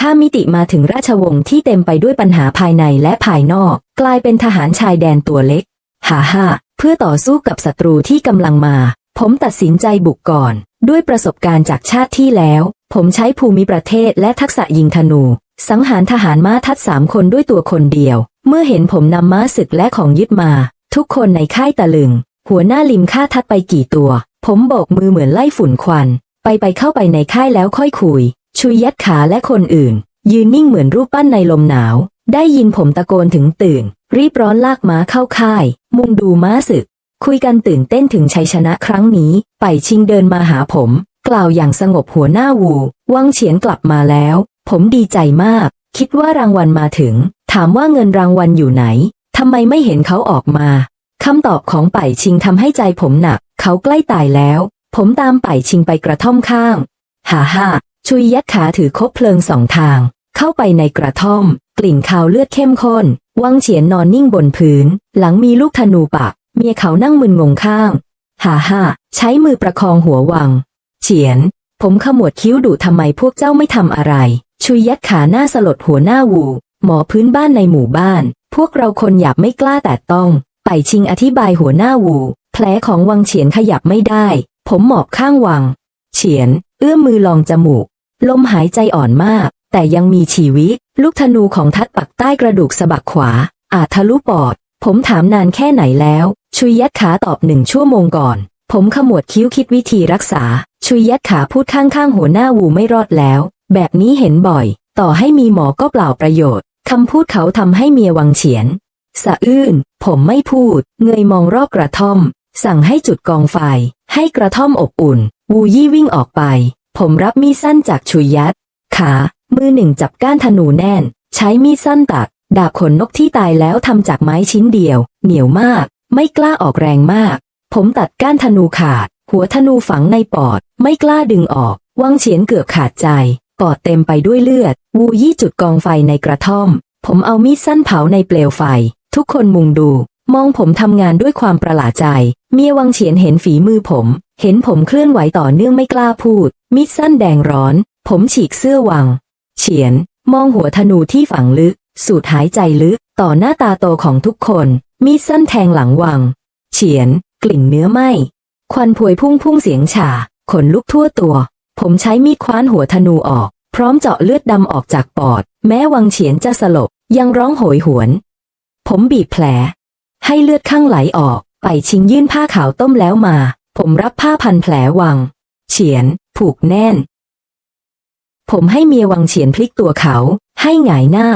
ข้ามมิติมาถึงราชวงศ์ที่เต็มไปด้วยปัญหาภายในและภายนอก กลายเป็นทหารชายแดนตัวเล็กฮ่าฮ่าเพื่อต่อสู้กับศัตรูที่กำลังมา ผมตัดสินใจบุกก่อน ด้วยประสบการณ์จากชาติที่แล้ว ผมใช้ภูมิประเทศและทักษะยิงธนู สังหารทหารม้าทัดสามคนด้วยตัวคนเดียว เมื่อเห็นผมนำม้าศึกและของยึดมา ทุกคนในค่ายตะลึง หัวหน้าลิมฆ่าทัดไปกี่ตัว ผมโบกมือเหมือนไล่ฝุ่นควัน ไปไปเข้าไปในค่ายแล้วค่อยคุย ชุยยัดขาและคนอื่น ยืนนิ่งเหมือนรูปปั้นในลมหนาว ได้ยินผมตะโกนถึงตื่น รีบร้อนลากม้าเข้าค่าย มุงดูม้าศึก คุยกันตื่นเต้นถึงชัยชนะครั้งนี้ ไปชิงเดินมาหาผม กล่าวอย่างสงบหัวหน้าวู วังเฉียนกลับมาแล้ว ผมดีใจมาก คิดว่ารางวัลมาถึง ถามว่าเงินรางวัลอยู่ไหนทำไมไม่เห็นเขาออกมาคำตอบของไป่ชิงทำให้ใจผมหนัก เขาใกล้ตายแล้ว ผมตามไป่ชิงไปกระท่อมข้าง ฮ่าฮ่า ชุยยัดขาถือคบเพลิงสองทาง เข้าไปในกระท่อม กลิ่นคาวเลือดเข้มข้น วังเฉียนนอนนิ่งบนพื้น หลังมีลูกธนูปัก เมียเขานั่งมึนงงข้าง ฮ่าฮ่าใช้มือประคองหัววัง เฉียน ผมขมวดคิ้วดุทำไมพวกเจ้าไม่ทำอะไร ชุยยัดขาหน้าสลดหัวหน้าวู หมอพื้นบ้านในหมู่บ้าน พวกเราคนหยาบไม่กล้าแต่ต้อง ไปชิงอธิบายหัวหน้าวู แผลของวังเฉียนขยับไม่ได้ ผมหมอบข้างวัง เฉียน เอื้อมมือลองจมูก ลมหายใจอ่อนมาก แต่ยังมีชีวิต ลูกธนูของทัดปักใต้กระดูกสะบักขวา อาจทะลุปอด ผมถามนานแค่ไหนแล้ว ชุยยัดขาตอบหนึ่งชั่วโมงก่อน ผมขมวดคิ้วคิดวิธีรักษา ชุยยัดขาพูดข้างๆหัวหน้าวูไม่รอดแล้ว แบบนี้เห็นบ่อย ต่อให้มีหมอก็เปล่าประโยชน์คำพูดเขาทำให้เมียวังเฉียน สะอื้น ผมไม่พูด เงยมองรอบกระท่อม สั่งให้จุดกองไฟ ให้กระท่อมอบอุ่น วูยี่วิ่งออกไป ผมรับมีดสั้นจากชุยยัดขา มือหนึ่งจับก้านธนูแน่น ใช้มีดสั้นตัด ดาบขนนกที่ตายแล้วทำจากไม้ชิ้นเดียว เหนียวมาก ไม่กล้าออกแรงมาก ผมตัดก้านธนูขาด หัวธนูฝังในปอด ไม่กล้าดึงออก วังเฉียนเกือบขาดใจ ปอดเต็มไปด้วยเลือด วูยี่จุดกองไฟในกระท่อม ผมเอามีดสั้นเผาในเปลวไฟ ทุกคนมุงดู มองผมทำงานด้วยความประหลาดใจ เมียวังเฉียนเห็นฝีมือผม เห็นผมเคลื่อนไหวต่อเนื่องไม่กล้าพูดมีดสั้นแดงร้อน ผมฉีกเสื้อวัง เฉียน มองหัวธนูที่ฝังลึก สูดหายใจลึก ต่อหน้าตาโตของทุกคน มีดสั้นแทงหลังวัง เฉียน กลิ่นเนื้อไหมควันพวยพุ่งพุ่งเสียงฉ่า ขนลุกทั่วตัว ผมใช้มีดคว้านหัวธนูออก พร้อมเจาะเลือดดำออกจากปอด แม้วังเฉียนจะสลบ ยังร้องโหยหวน ผมบีบแผล ให้เลือดข้างไหลออก ไปชิงยื่นผ้าขาวต้มแล้วมา ผมรับผ้าพันแผลวัง เฉียน ผูกแน่น ผมให้เมียวังเฉียนพลิกตัวเขา ให้หงายหน้า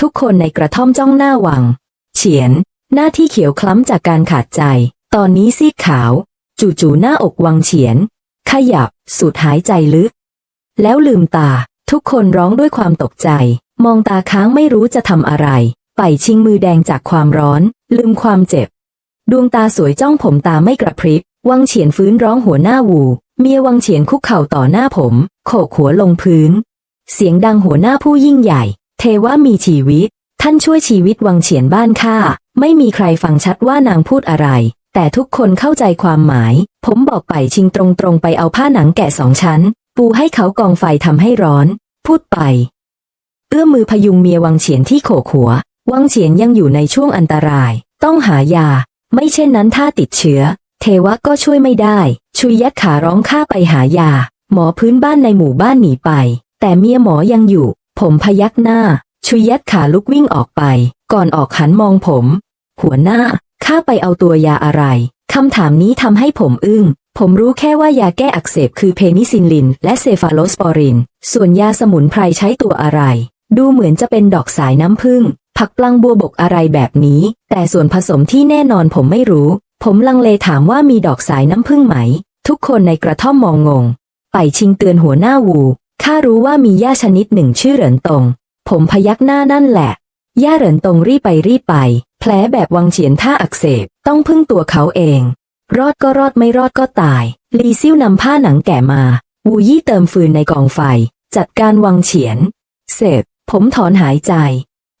ทุกคนในกระท่อมจ้องหน้าวัง เฉียน หน้าที่เขียวคล้ำจากการขาดใจ ตอนนี้ซีดขาว จู่ๆหน้าอกวังเฉียน ขยับ สูดหายใจลึก แล้วลืมตา ทุกคนร้องด้วยความตกใจ มองตาค้างไม่รู้จะทำอะไร ไปชิงมือแดงจากความร้อน ลืมความเจ็บ ดวงตาสวยจ้องผมตาไม่กระพริบ วังเฉียนฟื้นร้องหัวหน้าวู เมียวังเฉียนคุกเข่าต่อหน้าผม โขกหัวลงพื้น เสียงดังหัวหน้าผู้ยิ่งใหญ่ เทว่ามีชีวิต ท่านช่วยชีวิตวังเฉียนบ้านข้า ไม่มีใครฟังชัดว่านางพูดอะไร แต่ทุกคนเข้าใจความหมาย ผมบอกไปชิงตรงๆไปเอาผ้าหนังแกะสองชั้น ปูให้เขากองไฟทำให้ร้อน พูดไป เอื้อมมือพยุงเมียวังเฉียนที่โขกหัว วังเฉียนยังอยู่ในช่วงอันตราย ต้องหายา ไม่เช่นนั้นถ้าติดเชื้อ เทวะก็ช่วยไม่ได้ ชุยยัดขาร้องข้าไปหายา หมอพื้นบ้านในหมู่บ้านหนีไป แต่เมียหมอยังอยู่ ผมพยักหน้า ชุยยัดขาลุกวิ่งออกไป ก่อนออกหันมองผม หัวหน้า ข้าไปเอาตัวยาอะไรคำถามนี้ทำให้ผมอึ้ง ผมรู้แค่ว่ายาแก้อักเสบคือเพนิซิลลิน และเซฟาโลสปอริน ส่วนยาสมุนไพรใช้ตัวอะไร ดูเหมือนจะเป็นดอกสายน้ำผึ้ง ผักปลังบัวบกอะไรแบบนี้ แต่ส่วนผสมที่แน่นอนผมไม่รู้ ผมลังเลถามว่ามีดอกสายน้ำผึ้งไหม ทุกคนในกระท่อมมองงง ไปชิงเตือนหัวหน้าวูข้ารู้ว่ามีหญ้าชนิดหนึ่งชื่อเหรินตง ผมพยักหน้านั่นแหละย่าเหรินตงรีบไปรีบไป แผลแบบวังเฉียนท่าอักเสบ ต้องพึ่งตัวเขาเอง รอดก็รอดไม่รอดก็ตาย ลีซิ่วนำผ้าหนังแก่มา วูยี่เติมฟืนในกองไฟ จัดการวังเฉียน เสร็จ ผมถอนหายใจ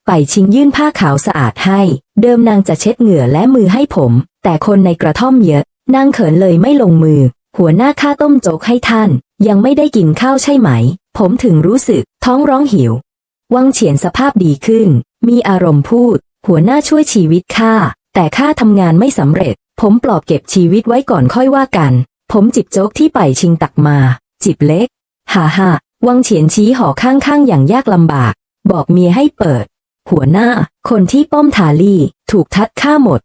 ไปชิงยื่นผ้าขาวสะอาดให้ เดิมนางจะเช็ดเหงื่อและมือให้ผม แต่คนในกระท่อมเยอะ นางเขินเลยไม่ลงมือ หัวหน้าข้าต้มโจ๊กให้ท่าน ยังไม่ได้กินข้าวใช่ไหม ผมถึงรู้สึก ท้องร้องหิว วังเฉียนสภาพดีขึ้น มีอารมณ์พูด หัวหน้าช่วยชีวิตข้า แต่ข้าทำงานไม่สำเร็จ ผมปลอบเก็บชีวิตไว้ก่อนค่อยว่ากัน ผมจิบโจ๊กที่ไปชิงตักมา จิบเล็ก ฮ่าฮ่าวังเฉียนชี้หอข้างๆอย่างยากลำบาก บอกเมียให้เปิด หัวหน้า คนที่ป้อมทาลี่ ถูกทัดฆ่าหมด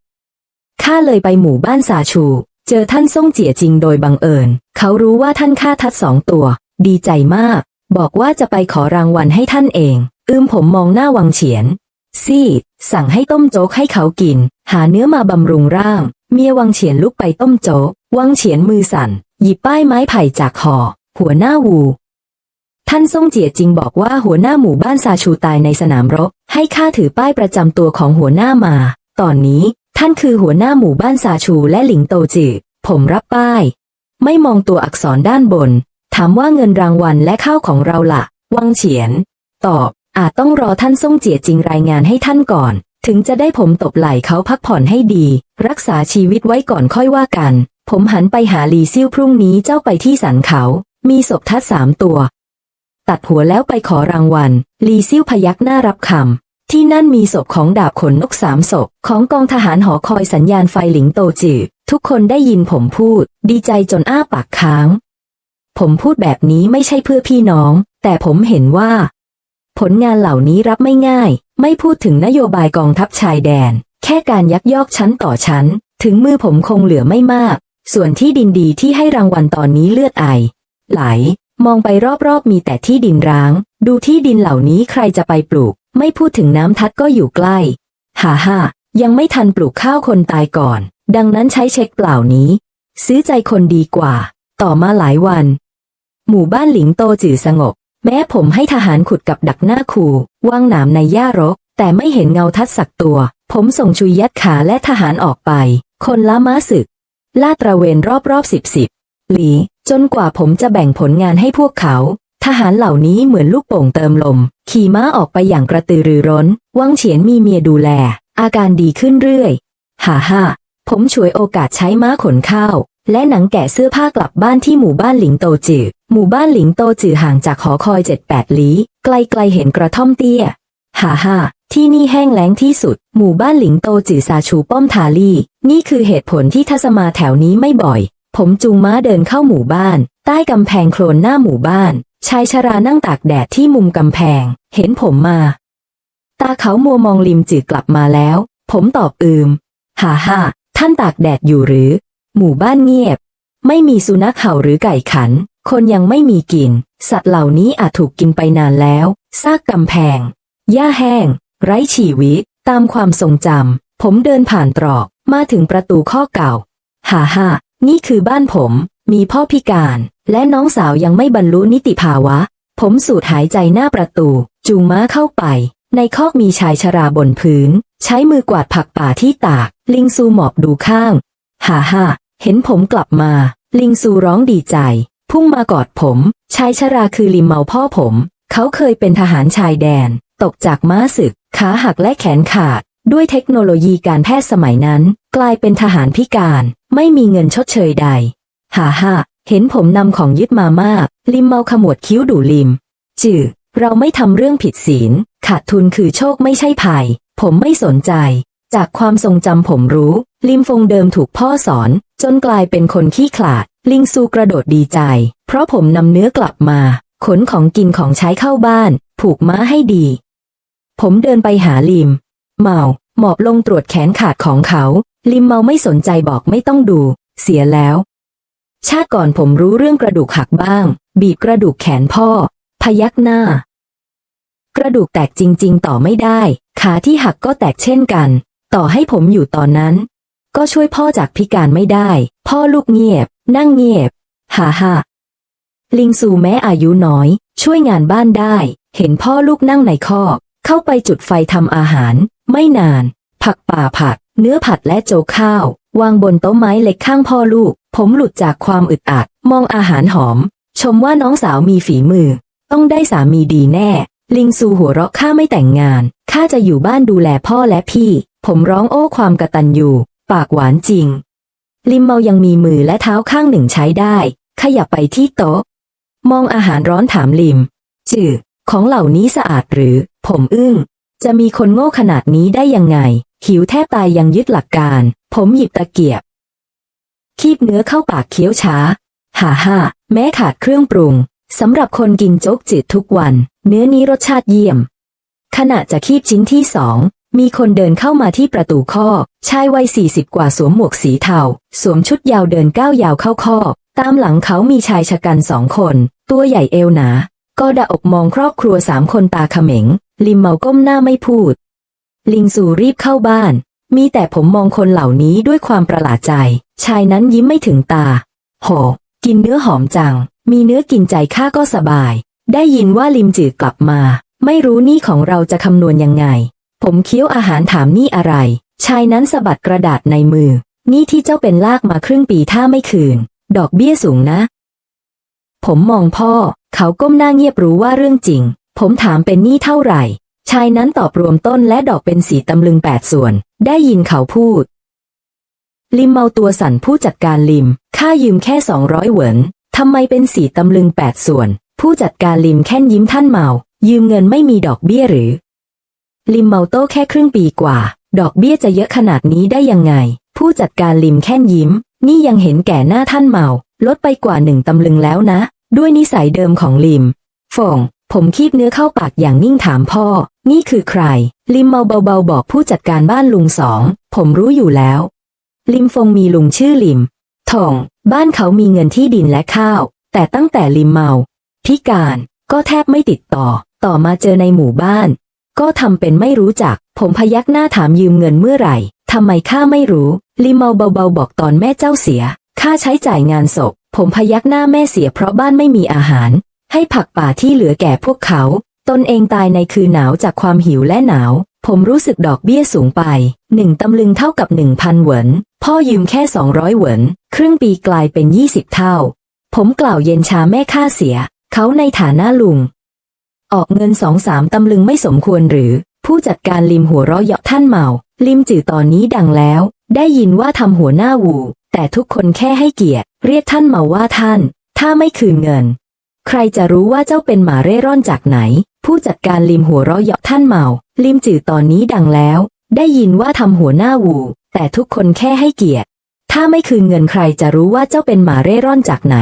ข้าเลยไปหมู่บ้านสาชู เจอท่านซ่งเจียจริงโดยบังเอิญ เขารู้ว่าท่านฆ่าทัดสองตัว ดีใจมาก บอกว่าจะไปขอรางวัลให้ท่านเอง อืมผมมองหน้าวังเฉียน ซีดสั่งให้ต้มโจ๊กให้เขากิน หาเนื้อมาบำรุงร่าง เมียวังเฉียนลุกไปต้มโจ๊ก วังเฉียนมือสั่น หยิบป้ายไม้ไผ่จากหอ หัวหน้าวู ท่านซ่งเจียจริงบอกว่าหัวหน้าหมู่บ้านซาชูตายในสนามรบ ให้ข้าถือป้ายประจำตัวของหัวหน้ามา ตอนนี้ท่านคือหัวหน้าหมู่บ้านซาชูและหลิงโตจือผมรับป้าย ไม่มองตัวอักษรด้านบน ถามว่าเงินรางวัลและข้าวของเราละ่ะ วังเฉียน ตอบ อาจต้องรอท่านซ่งเจียจริงรายงานให้ท่านก่อน ถึงจะได้ผมตบไหล่เขาพักผ่อนให้ดี รักษาชีวิตไว้ก่อนค่อยว่ากัน ผมหันไปหาลีซิ่วพรุ่งนี้เจ้าไปที่สันเขา มีศพทัดสามตัว ตัดหัวแล้วไปขอรางวัล ลีซิ่วพยักหน้ารับคำ ที่นั่นมีศพของดาบขนนกสามศพ ของกองทหารหอคอยสัญญาณไฟหลิงโตจือทุกคนได้ยินผมพูด ดีใจจนอ้าปากค้าง ผมพูดแบบนี้ไม่ใช่เพื่อพี่น้อง แต่ผมเห็นว่า ผลงานเหล่านี้รับไม่ง่าย ไม่พูดถึงนโยบายกองทัพชายแดน แค่การยักยอกชั้นต่อชั้น ถึงมือผมคงเหลือไม่มาก ส่วนที่ดินดีที่ให้รางวัลตอนนี้เลือดไอ ไหล มองไปรอบๆมีแต่ที่ดินร้าง ดูที่ดินเหล่านี้ใครจะไปปลูก ไม่พูดถึงน้ำทัดก็อยู่ใกล้ฮ่าฮ่ายังไม่ทันปลูกข้าวคนตายก่อน ดังนั้นใช้เช็คเปล่านี้ ซื้อใจคนดีกว่า ต่อมาหลายวัน หมู่บ้านหลิงโตจื่อสงบ แม้ผมให้ทหารขุดกับดักหน้าคูวางหนามในหญ้ารก แต่ไม่เห็นเงาทัดสักตัว ผมส่งชุยยัดขาและทหารออกไป คนละม้าศึก ลาดตระเวนรอบๆสิบสิบหลี จนกว่าผมจะแบ่งผลงานให้พวกเขา ทหารเหล่านี้เหมือนลูกโป่งเติมลม ขี่ม้าออกไปอย่างกระตือรือร้น วังเฉียนมีเมียดูแล อาการดีขึ้นเรื่อย ฮ่าฮ่าผมฉวยโอกาสใช้ม้าขนข้าว และหนังแกะเสื้อผ้ากลับบ้านที่หมู่บ้านหลิงโตจือหมู่บ้านหลิงโตจือห่างจากหอคอยเจ็ดแปดลี้ ไกลๆเห็นกระท่อมเตี้ย ฮ่าฮ่าที่นี่แห้งแล้งที่สุด หมู่บ้านหลิงโตจือซาชูป้อมทาลี่ นี่คือเหตุผลที่ทัศมาแถวนี้ไม่บ่อย ผมจูงม้าเดินเข้าหมู่บ้าน ใต้กำแพงโคลนหน้าหมู่บ้าน ชายชรานั่งตากแดดที่มุมกำแพง เห็นผมมา ตาเขามัวมองริมจืดกลับมาแล้ว ผมตอบอืม ฮ่าฮ่าท่านตากแดดอยู่หรือ หมู่บ้านเงียบ ไม่มีสุนัขเห่าหรือไก่ขัน คนยังไม่มีกิน สัตว์เหล่านี้อาจถูกกินไปนานแล้วซากกำแพง หญ้าแห้ง ไร้ชีวิต ตามความทรงจำผมเดินผ่านตรอก มาถึงประตูข้อเก่า ฮ่าฮ่า นี่คือบ้านผม มีพ่อพิการ และน้องสาวยังไม่บรรลุนิติภาวะ ผมสูดหายใจหน้าประตู จูงม้าเข้าไป ในคอกมีชายชราบนพื้น ใช้มือกวาดผักป่าที่ตาก ลิงซูหมอบดูข้าง ฮ่าฮ่าเห็นผมกลับมา ลิงซูร้องดีใจ พุ่งมากอดผม ชายชราคือลิมเมาพ่อผม เขาเคยเป็นทหารชายแดน ตกจากม้าศึก ขาหักและแขนขาด ด้วยเทคโนโลยีการแพทย์สมัยนั้น กลายเป็นทหารพิการ ไม่มีเงินชดเชยใดฮ่าฮ่าเห็นผมนำของยึดมามากลิมเมาขมวดคิ้วดูลิม จือเราไม่ทำเรื่องผิดศีล ขาดทุนคือโชคไม่ใช่ภัย ผมไม่สนใจ จากความทรงจำผมรู้ ลิมฟงเดิมถูกพ่อสอน จนกลายเป็นคนขี้ขลาด ลิงซูกระโดดดีใจ เพราะผมนำเนื้อกลับมา ขนของกินของใช้เข้าบ้าน ผูกม้าให้ดี ผมเดินไปหาลิม เมา หมอบลงตรวจแขนขาดของเขา ลิมเมาไม่สนใจบอกไม่ต้องดู เสียแล้ว ชาติก่อนผมรู้เรื่องกระดูกหักบ้าง บีบกระดูกแขนพ่อ พยักหน้า กระดูกแตกจริง ๆ ต่อไม่ได้ ขาที่หักก็แตกเช่นกัน ต่อให้ผมอยู่ตอนนั้น ก็ช่วยพ่อจากพิการไม่ได้ พ่อลูกเงียบ นั่งเงียบฮ่าฮ่าลิงซูแม้อายุน้อย ช่วยงานบ้านได้ เห็นพ่อลูกนั่งในคอกเข้าไปจุดไฟทำอาหาร ไม่นาน ผักป่าผัด เนื้อผัดและโจกข้าว วางบนโต๊ะไม้เล็กข้างพ่อลูก ผมหลุดจากความอึดอัด มองอาหารหอม ชมว่าน้องสาวมีฝีมือ ต้องได้สามีดีแน่ ลิงซูหัวเราะข้าไม่แต่งงาน ข้าจะอยู่บ้านดูแลพ่อและพี่ ผมร้องโอ้ความกระตันอยู่ ปากหวานจริง ลิมเมายังมีมือและเท้าข้างหนึ่งใช้ได้ ขยับไปที่โต๊ะ มองอาหารร้อนถามลิม จือของเหล่านี้สะอาดหรือ ผมอึ้ง จะมีคนโง่ขนาดนี้ได้ยังไง หิวแทบตายยังยึดหลักการ ผมหยิบตะเกียบ คีบเนื้อเข้าปากเคี้ยวช้าฮ่าฮ่าแม้ขาดเครื่องปรุงสำหรับคนกินโจ๊กจืดทุกวัน เนื้อนี้รสชาติเยี่ยม ขณะจะคีบชิ้นที่สองมีคนเดินเข้ามาที่ประตูคอกชายวัยสี่สิบกว่าสวมหมวกสีเทา สวมชุดยาวเดินก้าวยาวเข้าคอกตามหลังเขามีชายชะกันสองคน ตัวใหญ่เอวหนา ก็ดะอกมองครอบครัวสามคนตาเขม็ง ลิมเมาก้มหน้าไม่พูด ลิงซูรีบเข้าบ้าน มีแต่ผมมองคนเหล่านี้ด้วยความประหลาดใจ ชายนั้นยิ้มไม่ถึงตา โห กินเนื้อหอมจัง มีเนื้อกินใจข้าก็สบาย ได้ยินว่าลิมจืดกลับมา ไม่รู้นี่ของเราจะคำนวณยังไง ผมเคี้ยวอาหารถามนี่อะไร ชายนั้นสะบัดกระดาษในมือ นี่ที่เจ้าเป็นลากมาครึ่งปีถ้าไม่คืน ดอกเบี้ยสูงนะ ผมมองพ่อ เขาก้มหน้าเงียบรู้ว่าเรื่องจริง ผมถามเป็นหนี้เท่าไหร่ ชายนั้นตอบรวมต้นและดอกเป็นสีตำลึงแปดส่วน ได้ยินเขาพูด ลิมเมาตัวสั่นผู้จัดการลิม ค่ายืมแค่สองร้อยเหวินทำไมเป็นสีตำลึงแปดส่วน ผู้จัดการลิมแค่นยิ้มท่านเมา ยืมเงินไม่มีดอกเบี้ยหรือ ลิมเมาโต้แค่ครึ่งปีกว่า ดอกเบี้ยจะเยอะขนาดนี้ได้ยังไง ผู้จัดการลิมแค่นยิ้ม นี่ยังเห็นแก่หน้าท่านเมา ลดไปกว่าหนึ่งตำลึงแล้วนะ ด้วยนิสัยเดิมของลิมฟง ผมคีบเนื้อเข้าปากอย่างนิ่งถามพ่อ นี่คือใคร ลิมเมาเบาๆบอกผู้จัดการบ้านลุงสอง ผมรู้อยู่แล้ว ลิมฟงมีลุงชื่อลิมทอง บ้านเขามีเงินที่ดินและข้าว แต่ตั้งแต่ลิมเมา พิการก็แทบไม่ติดต่อ ต่อมาเจอในหมู่บ้าน ก็ทำเป็นไม่รู้จัก ผมพยักหน้าถามยืมเงินเมื่อไหร่ทำไมข้าไม่รู้ ลิมเมาเบาๆบอกตอนแม่เจ้าเสีย ค่าใช้จ่ายงานศพ ผมพยักหน้าแม่เสียเพราะบ้านไม่มีอาหาร ให้ผักป่าที่เหลือแก่พวกเขา ตนเองตายในคืนหนาวจากความหิวและหนาว ผมรู้สึกดอกเบี้ยสูงไปหนึ่งตำลึงเท่ากับหนึ่งพันเหวินพ่อยืมแค่สองร้อยเหวินครึ่งปีกลายเป็นยี่สิบเท่า ผมกล่าวเย็นชาแม่ค่าเสีย เขาในฐานะลุง ออกเงินสองสามตำลึงไม่สมควรหรือ ผู้จัดการลิมหัวเราะเยาะท่านเมา ลิมจือตอนนี้ดังแล้ว ได้ยินว่าทำหัวหน้าวูแต่ทุกคนแค่ให้เกียรติ เรียกท่านเมาว่าท่าน ถ้าไม่คืนเงิน ใครจะรู้ว่าเจ้าเป็นหมาเร่ร่อนจากไหน ผู้จัดการลิมหัวเราะเยาะท่านเมา ลิมจือตอนนี้ดังแล้ว ได้ยินว่าทำหัวหน้าวูแต่ทุกคนแค่ให้เกียรติ ถ้าไม่คืนเงินใครจะรู้ว่าเจ้าเป็นหมาเร่ร่อนจากไหน